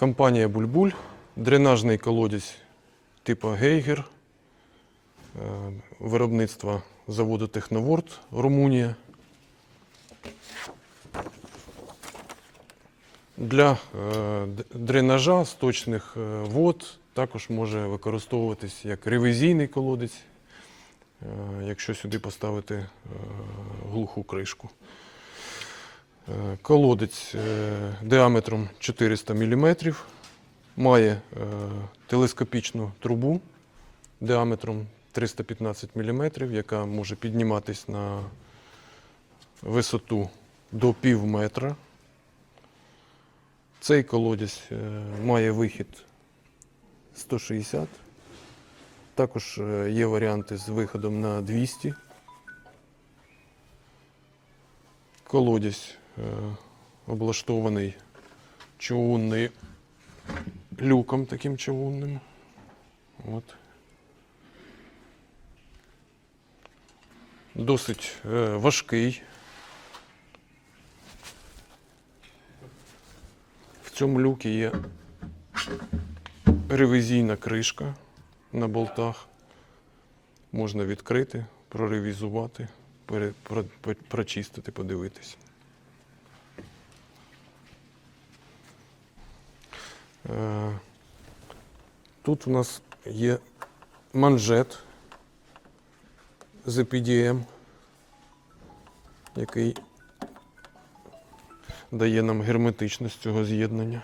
Компанія Бульбуль, дренажний колодязь типу Гейгер, е, виробництва заводу Техноворд, Румунія. Для е, дренажа сточних е, вод також може використовуватись як ревізійний колодець, якщо сюди поставити глуху кришку. Е, Колодець е, діаметром 400 мм, має е, телескопічну трубу діаметром 315 мм, яка може підніматись на висоту до пів метра. Цей колодязь має вихід 160. Також є варіанти з виходом на 200. Колодязь облаштований човунний люком таким човунним. От. Досить е, важкий. В цьому люкі є ревізійна кришка на болтах. Можна відкрити, проревізувати, прочистити, подивитись. Тут у нас є манжет з EPDM, який дає нам герметичність цього з'єднання.